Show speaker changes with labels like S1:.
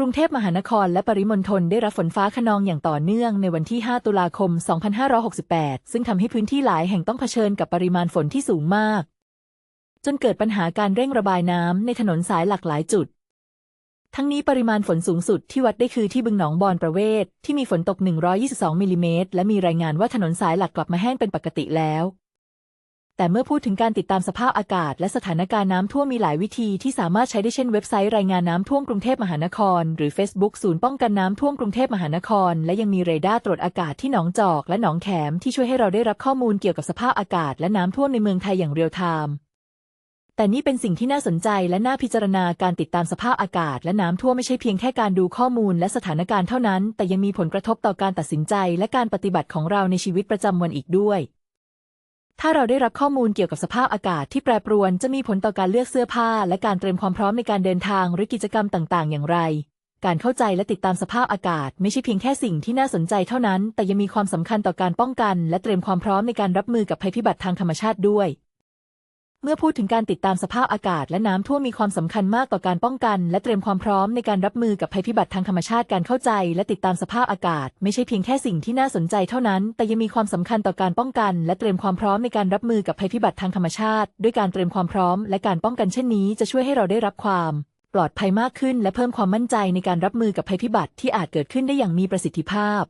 S1: กรุงเทพมหานครและปริมณฑลได้รับฝนฟ้าคะนองอย่างต่อเนื่องในวันที่ 5 ตุลาคม 2568 ซึ่งทำให้พื้นที่หลายแห่งต้องเผชิญกับปริมาณฝนที่สูงมาก จนเกิดปัญหาการเร่งระบายน้ำในถนนสายหลากหลายจุด ทั้งนี้ปริมาณฝนสูงสุดที่วัดได้คือที่บึงหนองบอนประเวศที่มีฝนตก 122มิลลิเมตรและมีรายงานว่าถนนสายหลักกลับมาแห้งเป็นปกติแล้ว แต่เมื่อพูดถึงการติดตามสภาพอากาศ และสถานการณ์น้ำท่วมมีหลายวิธีที่สามารถใช้ได้เช่นเว็บไซต์รายงานน้ำท่วมกรุงเทพมหานคร หรือ Facebook ศูนย์ป้องกันน้ำท่วมกรุงเทพมหานคร และยังมีเรดาร์ตรวจอากาศที่หนองจอกและหนองแขมที่ช่วยให้เราได้รับข้อมูลเกี่ยวกับสภาพอากาศ และน้ำท่วมในเมืองไทยอย่างเรียลไทม์แต่นี่เป็นสิ่งที่น่าสนใจและน่าพิจารณาการติดตามสภาพอากาศ และน้ำท่วมไม่ใช่เพียงแค่การดูข้อมูลและสถานการณ์เท่านั้น แต่ยังมีผลกระทบต่อการตัดสินใจ และการปฏิบัติของเราในชีวิตประจำวันอีกด้วย ถ้าเราได้รับข้อมูลเกี่ยวกับสภาพอากาศที่แปรปรวนจะมีผลต่อการเลือกเสื้อผ้า และการเตรียมความพร้อมในการเดินทางหรือกิจกรรมต่าง ๆ อย่างไร การเข้าใจและติดตามสภาพอากาศ ไม่ใช่เพียงแค่สิ่งที่น่าสนใจเท่านั้น แต่ยังมีความสำคัญต่อการป้องกัน และเตรียมความพร้อมในการรับมือกับภัยพิบัติทางธรรมชาติด้วย เมื่อพูดถึงการติดตามสภาพอากาศและน้ำท่วมมีความสำคัญมากต่อการป้องกัน และเตรียมความพร้อมในการรับมือกับภัยพิบัติทางธรรมชาติการเข้าใจ และติดตามสภาพอากาศ ไม่ใช่เพียงแค่สิ่งที่น่าสนใจเท่านั้น แต่ยังมีความสำคัญต่อการป้องกัน และเตรียมความพร้อมในการรับมือกับภัยพิบัติทางธรรมชาติ ด้วยการเตรียมความพร้อม และการป้องกันเช่นนี้จะช่วยให้เราได้รับความ ปลอดภัยมากขึ้น และเพิ่มความมั่นใจในการรับมือกับภัยพิบัติที่อาจเกิดขึ้นได้อย่างมีประสิทธิภาพ